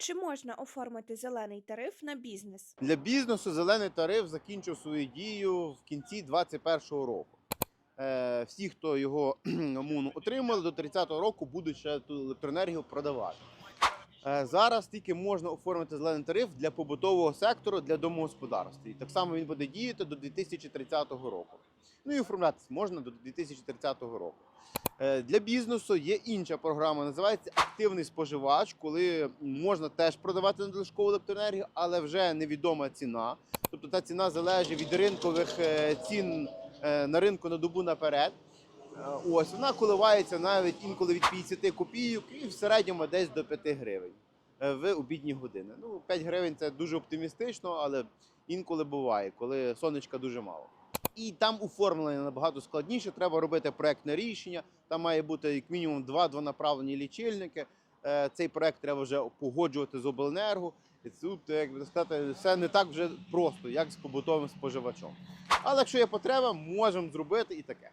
Чи можна оформити зелений тариф на бізнес? Для бізнесу зелений тариф закінчив свою дію в кінці 2021 року. Е, всі, хто його отримали, до 30-го року будуть ще ту електроенергію продавати. Е, зараз тільки можна оформити зелений тариф для побутового сектору для домогосподарств. І так само він буде діяти до 2030 року. Ну і оформлятися можна до 2030 року. Е, Для бізнесу є інша програма, називається активний споживач, коли можна теж продавати надлишкову електроенергію, але вже невідома ціна. Тобто та ціна залежить від ринкових е, цін на ринку на добу наперед. Е, Ось вона коливається навіть інколи від 50 копійок і в середньому десь до 5 гривень е, в обідні години. Ну, 5 гривень це дуже оптимістично, але інколи буває, коли сонечка дуже мало. І там оформлення набагато складніше. Треба робити проектне рішення. Там має бути як мінімум два двонаправлені лічильники. Е, Цей проект треба вже погоджувати з обленерго. І тут, як би все не так вже просто, як з побутовим споживачом. Але якщо є потреба, можемо зробити і таке.